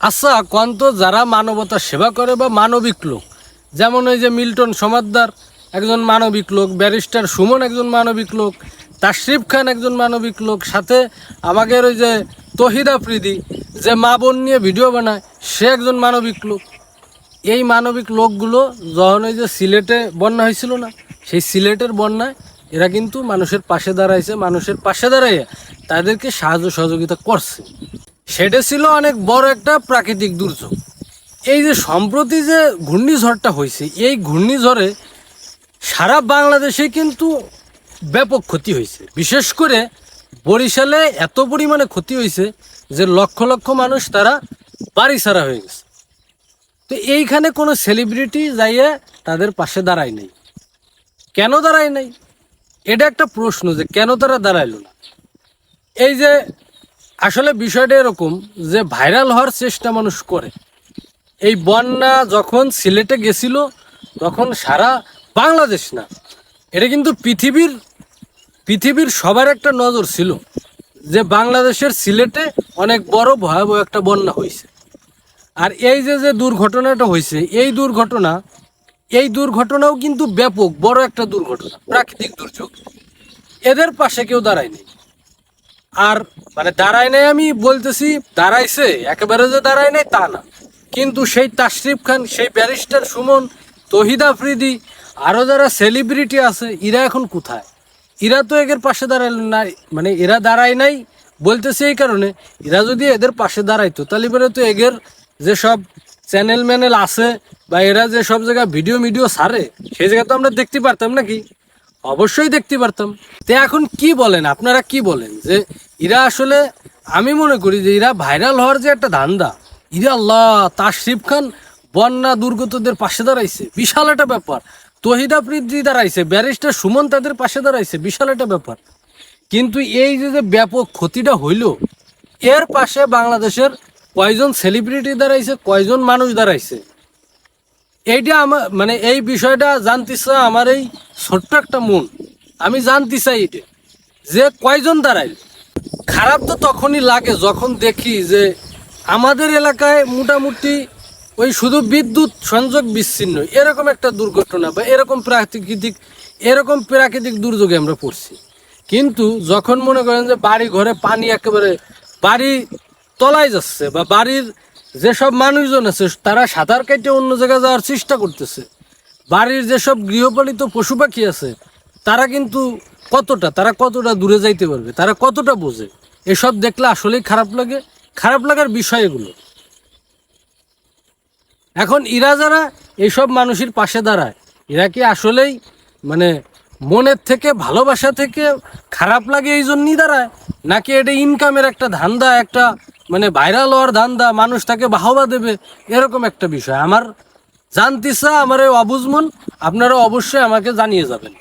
আচ্ছা কন্ত যারা মানবতার সেবা করে বা মানবিক লোক, যেমন ওই যে মিল্টন সমাদ্দার, একজন মানবিক লোক, ব্যারিস্টার সুমন একজন মানবিক লোক, তাশরিফ খান একজন মানবিক লোক, সাথে আমাদের ওই যে তহিদা প্রীতি যে মা বোন নিয়ে ভিডিও বানায়, সে একজন মানবিক লোক। এই মানবিক লোকগুলো যখন ওই যে সিলেটে বন্যা হয়েছিল না, সেই সিলেটের বন্যায় এরা কিন্তু মানুষের পাশে দাঁড়াইছে, মানুষের পাশে দাঁড়াইয়ে তাদেরকে সাহায্য সহযোগিতা করছে। সেটা ছিল অনেক বড় একটা প্রাকৃতিক দুর্যোগ। এই যে সম্প্রতি যে ঘূর্ণিঝড়টা হয়েছে, এই ঘূর্ণিঝড়ে সারা বাংলাদেশে কিন্তু ব্যাপক ক্ষতি হয়েছে। বিশেষ করে বরিশালে এত পরিমাণে ক্ষতি হয়েছে যে লক্ষ লক্ষ মানুষ তারা বাড়ি ছাড়া হয়ে গেছে। তো এইখানে কোনো সেলিব্রিটি যাইয়ে তাদের পাশে দাঁড়ায় নাই। কেন দাঁড়ায় নাই? এটা একটা প্রশ্ন যে কেন তারা দাঁড়াইলো না? এই যে আসলে বিষয়টা এরকম যে ভাইরাল হওয়ার চেষ্টা মানুষ করে। এই বন্যা যখন সিলেটে গেছিল, তখন সারা বাংলাদেশ না, এটা কিন্তু পৃথিবীর পৃথিবীর সবার একটা নজর ছিল যে বাংলাদেশের সিলেটে অনেক বড় ভয়াবহ একটা বন্যা হয়েছে। আর এই যে যে দুর্ঘটনাটা হয়েছে, এই দুর্ঘটনা, এই দুর্ঘটনাও কিন্তু ব্যাপক, বড় একটা দুর্ঘটনা, প্রাকৃতিক দুর্যোগ। এদের পাশে কেউ দাঁড়ায়নি। আর মানে দাঁড়ায় নাই আমি বলতেছি, দাঁড়াইছে, একেবারে যে দাঁড়ায় নাই তা না। কিন্তু সেই তাশরিফ খান, সেই ব্যারিস্টার সুমন, তহিদ আফ্রিদি আরও যারা সেলিব্রিটি আছে এরা এখন কোথায়? এরা তো এদের পাশে দাঁড়াল না মানে এরা দাঁড়ায় নাই বলতেছে এই কারণে এরা যদি এদের পাশে দাঁড়াইতো, তাহলে পরে তো এগের যেসব চ্যানেল ম্যানেল আছে বা এরা যে সব জায়গায় ভিডিও মিডিও সারে, সেই জায়গায় তো আমরা দেখতে পারতাম নাকি? অবশ্যই দেখতে পারতাম। তো এখন কি বলেন? আপনারা কি বলেন? যে এরা আসলে, আমি মনে করি যে এরা ভাইরাল হওয়ার যে একটা ধান্দা, ইরা আল্লাহ, তাশরিফ খান বন্যা দুর্গতদের পাশে দাঁড়াইছে। বিশাল একটা ব্যাপার। তহিদা প্রীতি দাঁড়াইছে, ব্যারিস্টার সুমন তাদের পাশে দাঁড়াইছে, বিশাল একটা ব্যাপার। কিন্তু এই যে যে ব্যাপক ক্ষতিটা হইল, এর পাশে বাংলাদেশের কয়জন সেলিব্রিটি দাঁড়াইছে, কয়জন মানুষ দাঁড়াইছে? এইটা আমার মানে এই বিষয়টা জানতে চাই আমার এই ছোট্ট একটা মন আমি জানতে চাই এটা যে কয়জন দাঁড়াইল? খারাপ তো তখনই লাগে যখন দেখি যে আমাদের এলাকায় মোটামুটি ওই শুধু বিদ্যুৎ সংযোগ বিচ্ছিন্ন, এরকম একটা দুর্ঘটনা বা এরকম প্রাকৃতিক এরকম প্রাকৃতিক দুর্যোগে আমরা পড়ছি। কিন্তু যখন মনে করেন যে বাড়ি ঘরে পানি একেবারে বাড়ি তলায় যাচ্ছে বা বাড়ির যেসব মানুষজন আছে, তারা সাঁতার কেটে অন্য জায়গায় যাওয়ার চেষ্টা করতেছে। বাড়ির যেসব গৃহপালিত পশু পাখি আছে, তারা কিন্তু কতটা, তারা কতটা দূরে যাইতে পারবে, তারা কতটা বোঝে? এসব দেখলে আসলেই খারাপ লাগে। খারাপ লাগার বিষয় এগুলো। এখন ইরা যারা এইসব মানুষের পাশে দাঁড়ায়, এরা কি আসলেই মানে মনের থেকে, ভালোবাসা থেকে খারাপ লাগে এই জন্যই দাঁড়ায়? নাকি এটা ইনকামের একটা ধান্দা, একটা মানে ভাইরাল হওয়ার ধান্দা মানুষ তাকে বাহবা দেবে, এরকম একটা বিষয়। আমার জানতে চা আমার অবুজমন আপনারা অবশ্যই আমাকে জানিয়ে যাবেন।